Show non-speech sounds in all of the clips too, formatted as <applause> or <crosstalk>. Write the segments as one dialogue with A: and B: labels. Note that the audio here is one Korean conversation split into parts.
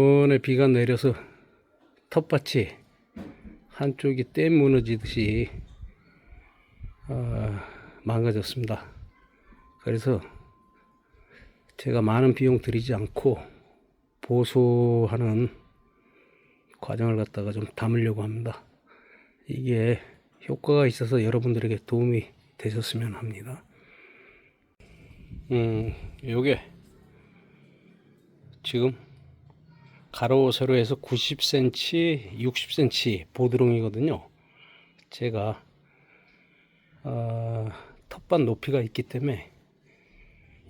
A: 이번에 비가 내려서 텃밭이 한쪽이 댐 무너지듯이 아, 망가졌습니다. 그래서 제가 많은 비용 들이지 않고 보수하는 과정을 갖다가 좀 담으려고 합니다. 이게 효과가 있어서 여러분들에게 도움이 되셨으면 합니다. 음, 요게 지금 가로 세로에서 90cm, 60cm 보드롱이거든요. 제가 어, 텃밭 높이가 있기 때문에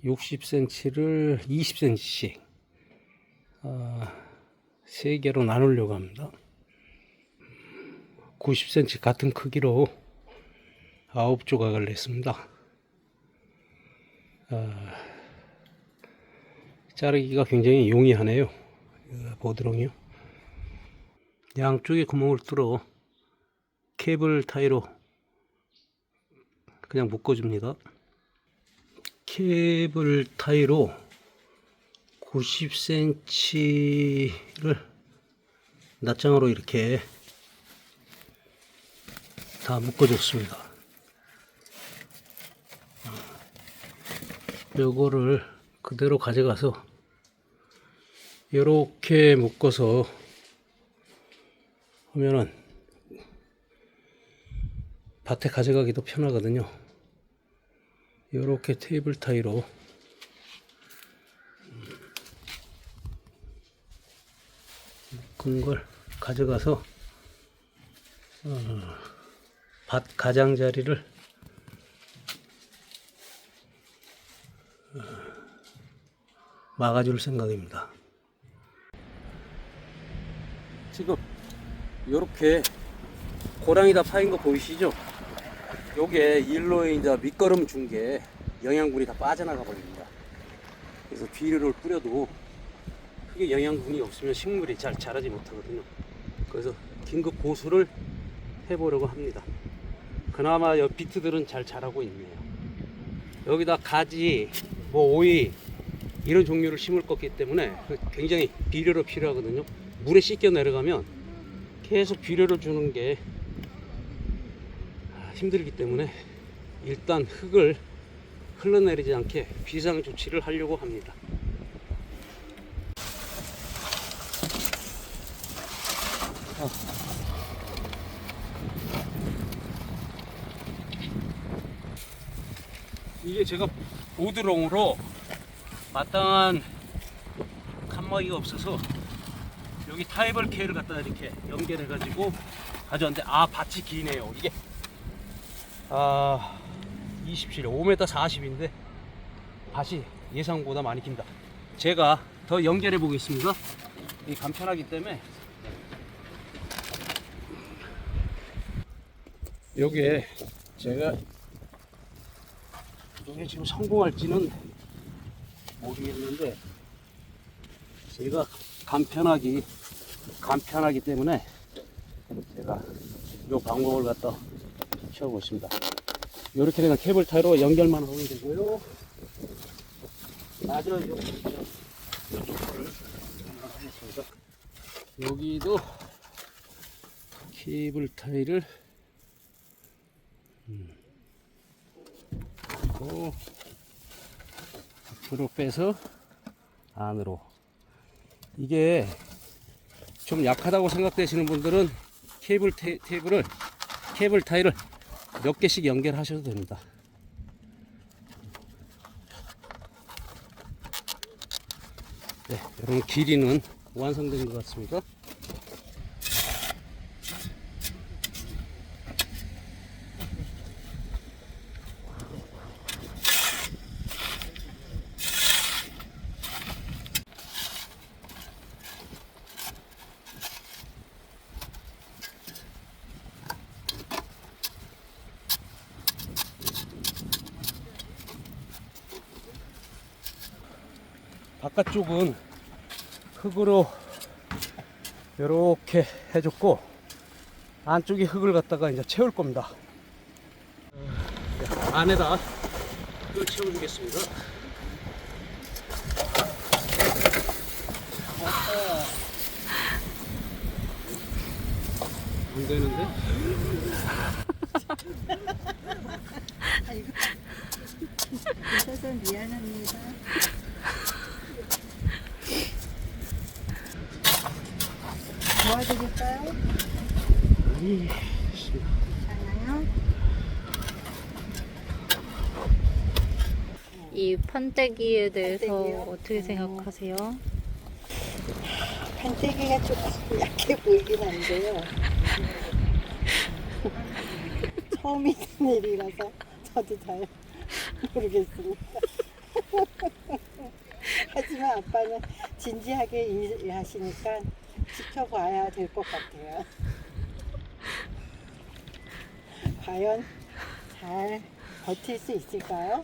A: 60cm를 20cm씩 어, 3개로 나누려고 합니다. 90cm 같은 크기로 9조각을 냈습니다. 어, 자르기가 굉장히 용이하네요. 어, 보드롱이요. 양쪽에 구멍을 뚫어 케이블 타이로 그냥 묶어줍니다. 케이블 타이로 90cm를 낱장으로 이렇게 다 묶어줬습니다. 요거를 그대로 가져가서 이렇게 묶어서 하면은 밭에 가져가기도 편하거든요. 이렇게 테이블 타이로 묶은 걸 가져가서 어, 밭 가장자리를 어, 막아줄 생각입니다. 지금 이렇게 고랑이 다 파인 거 보이시죠? 요게 일로에 이제 밑거름 준 게 영양분이 다 빠져나가 버립니다. 그래서 비료를 뿌려도 크게 영양분이 없으면 식물이 잘 자라지 못하거든요. 그래서 긴급 보수를 해보려고 합니다. 그나마 옆 비트들은 잘 자라고 있네요. 여기다 가지, 뭐 오이 이런 종류를 심을 거기 때문에 그 굉장히 비료가 필요하거든요. 물에 씻겨 내려가면 계속 비료를 주는 게 힘들기 때문에 일단 흙을 흘러내리지 않게 비상 조치를 하려고 합니다. 이게 제가 보드롱으로 마땅한 칸막이가 없어서 여기 타이벌 케이를 갖다 이렇게 연결해 가지고 가져왔는데 아 밭이 기네요. 이게 아 27, 5m 40인데 밭이 예상보다 많이 긴다. 제가 더 연결해 보겠습니다. 이 간편하기 때문에. 요게 제가 이게 지금 성공할지는 모르겠는데 제가 간편하기 간편하기 때문에 제가 이 방법을 갖다 켜보겠습니다. 이렇게 그냥 케이블 타이로 연결만 하면 되고요. 마저 요- 이쪽 거를 하겠습니다. 여기도 케이블 타이를 음, 그리고 앞으로 빼서 안으로 이게 좀 약하다고 생각되시는 분들은 케이블 테, 테이블을 케이블 타이를 몇 개씩 연결하셔도 됩니다. 네, 여러분 길이는 완성된 것 같습니다. 바깥쪽은 흙으로 이렇게 해줬고 안쪽에 흙을 갖다가 이제 채울 겁니다. 안에다 흙을 채워주겠습니다. 안 되는데? <laughs>
B: 미안합니다. 도와드릴까요? 괜찮아요?
C: 이 판때기에 대해서
B: 판때기요?
C: 어떻게
B: 어.
C: 생각하세요?
B: 판때기가 조금 약해 보이긴 한데요. 처음 있는 일이라서 저도 잘 모르겠습니다. <laughs> 하지만 아빠는 진지하게 일하시니까 지켜봐야 될 것 같아요. 과연 잘 버틸 수 있을까요?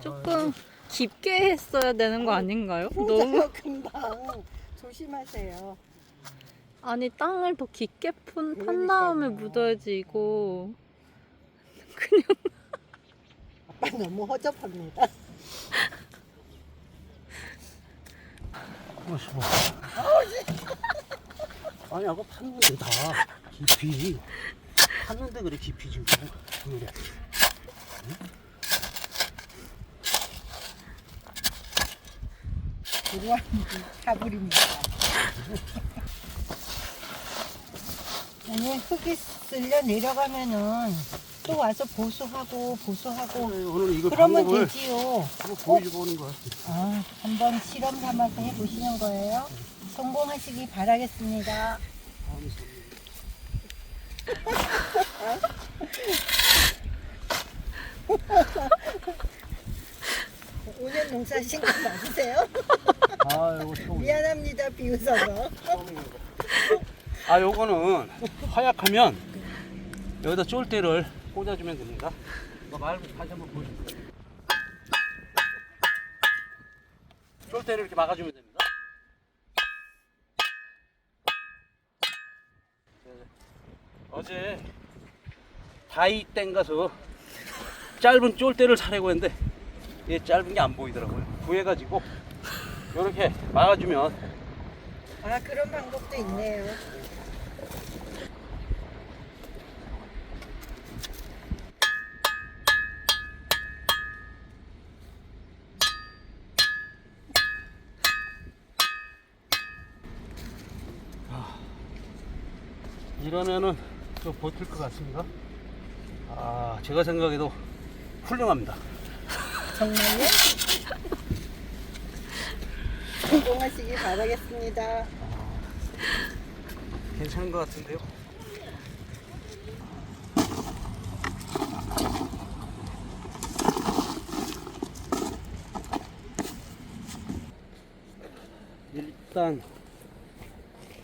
C: 조금 깊게 했어야 되는 거 아닌가요? 너무
B: 너무 <laughs> 금방 조심하세요.
C: 아니 땅을 더 깊게 푼, 판
B: 그러니까요.
C: 다음에 묻어야지 이거
B: 아빠 너무 허접합니다.
A: 어서. 아니 아까 팠는데 다 깊이 팠는데 그래 깊이 지금 그래.
B: 무한 가불입니다. 아니 흙이 쓸려 내려가면은 또 와서 보수하고 보수하고
A: 오늘 이거
B: 그러면
A: 방법을
B: 되지요.
A: 한번 보여주고 오는 거야.
B: 아, 한번 실험 삼아서 해보시는 거예요. 성공하시기 바라겠습니다. 오년 농사신 거 맞으세요?
A: 아 이거 처음.
B: 미안합니다 비웃어서.
A: 아 요거는 허약하면 여기다 쫄대를 꽂아주면 됩니다. 이거 말고 다시 한번 보여줄게요. 쫄대를 이렇게 막아주면 됩니다. 어제 다이 땡 가서 짧은 쫄대를 사려고 했는데 얘 짧은 게 안 보이더라고요. 구해가지고 이렇게 막아주면
B: 아 그런 방법도 있네요.
A: 이러면은 또 버틸 것 같습니다. 아, 제가 생각해도 훌륭합니다.
B: 정말요? <laughs> 성공하시기 바라겠습니다.
A: 괜찮은 것 같은데요. 일단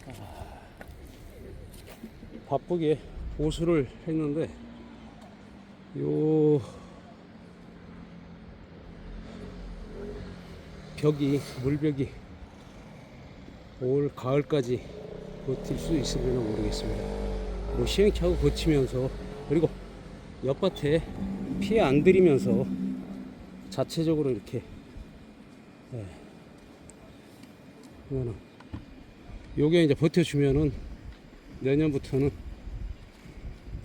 A: 아, 바쁘게 보수를 했는데 요 벽이 물벽이 올 가을까지 버틸 수 있을지는 모르겠습니다. 뭐 시행착오 거치면서 그리고 옆밭에 피해 안 들이면서 자체적으로 이렇게 예. 그러면은 요게 이제 버텨주면은 내년부터는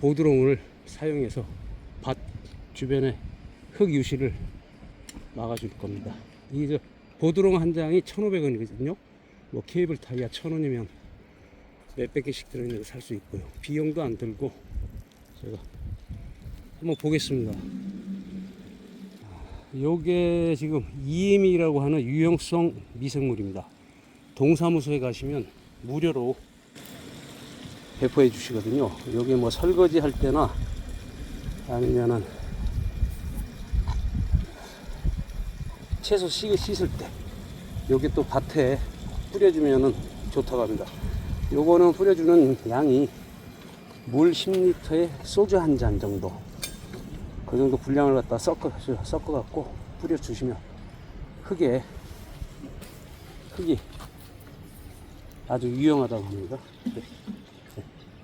A: 보드롱을 사용해서 밭 주변에 흙 유실을 막아줄 겁니다. 이저 보드롱 한 장이 1,500원이거든요. 뭐 케이블 타이어 1,000원이면 몇백 개씩 들어있는 거 살 수 있고요. 비용도 안 들고 제가 한번 보겠습니다. 아, 요게 지금 EM이라고 하는 유형성 미생물입니다. 동사무소에 가시면 무료로 배포해 주시거든요. 여기 뭐 설거지 할 때나 아니면은 채소 씻- 씻을 때 여기 또 밭에 뿌려주면은 좋다고 합니다. 요거는 뿌려주는 양이 물 10리터에 소주 한 잔 정도 그 정도 분량을 갖다 섞어 섞어 갖고 뿌려 주시면 흙에 흙이 아주 유용하다고 합니다.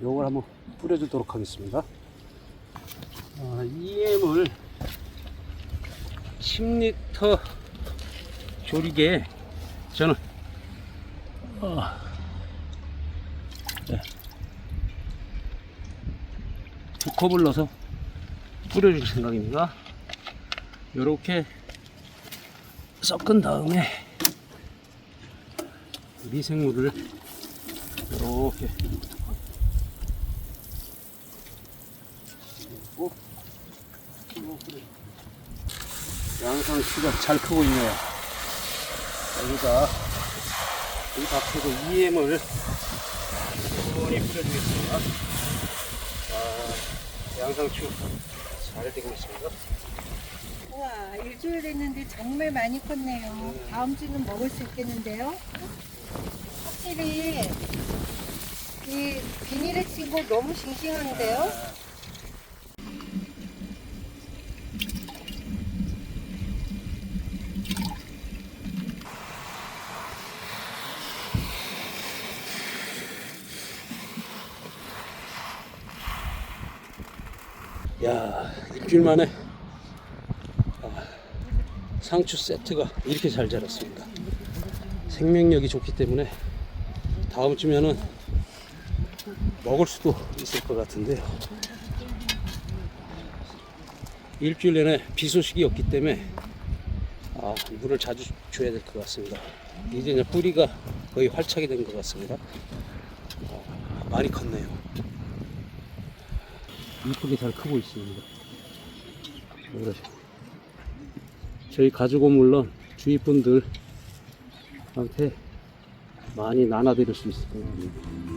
A: 요걸 한번 뿌려주도록 하겠습니다. 아, EM을 10리터 조리개 저는 어, 네. 컵을 넣어서 뿌려줄 생각입니다. 이렇게 섞은 다음에 미생물을 이렇게 양상추가 잘 크고 있네요. 여기다 이 밭에도 EM을 충분히 뿌려주겠습니다. 아, 양상추 잘 되고 있습니다.
B: 우와, 일주일 됐는데 정말 많이 컸네요. 다음 주는 먹을 수 있겠는데요? 확실히 이 비닐에 친거 너무 싱싱한데요?
A: 야 일주일 만에 아, 상추 세트가 이렇게 잘 자랐습니다. 생명력이 좋기 때문에 다음 주면은 먹을 수도 있을 것 같은데요. 일주일 내내 비 소식이 없기 때문에 아, 물을 자주 줘야 될 것 같습니다. 이제 뿌리가 거의 활착이 된 것 같습니다. 아, 많이 컸네요. 이쁘게 잘 크고 있습니다. 그래서 저희 가족은 물론 주위 분들한테 많이 나눠드릴 수 있을 것 같습니다.